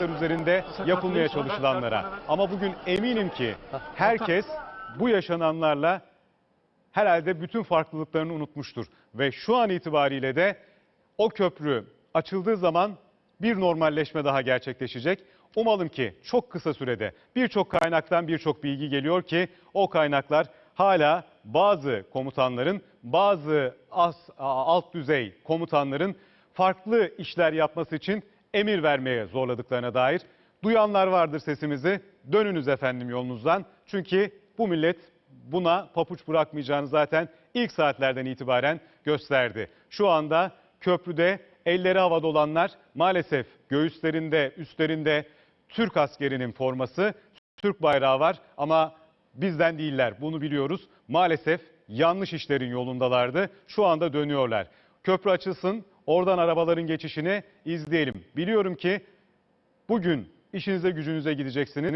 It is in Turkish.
kaynaklar üzerinde yapılmaya çalışılanlara. Ama bugün eminim ki herkes bu yaşananlarla herhalde bütün farklılıklarını unutmuştur. Ve şu an itibariyle de o köprü açıldığı zaman bir normalleşme daha gerçekleşecek. Umalım ki çok kısa sürede birçok kaynaktan birçok bilgi geliyor ki o kaynaklar hala bazı komutanların, bazı as, alt düzey komutanların farklı işler yapması için emir vermeye zorladıklarına dair. Duyanlar vardır sesimizi. Dönünüz efendim yolunuzdan. Çünkü bu millet buna papuç bırakmayacağını zaten ilk saatlerden itibaren gösterdi. Şu anda köprüde elleri havada olanlar maalesef göğüslerinde, üstlerinde Türk askerinin forması, Türk bayrağı var ama bizden değiller. Bunu biliyoruz. Maalesef yanlış işlerin yolundalardı. Şu anda dönüyorlar. Köprü açılsın, oradan arabaların geçişini izleyelim. Biliyorum ki bugün işinize gücünüze gideceksiniz.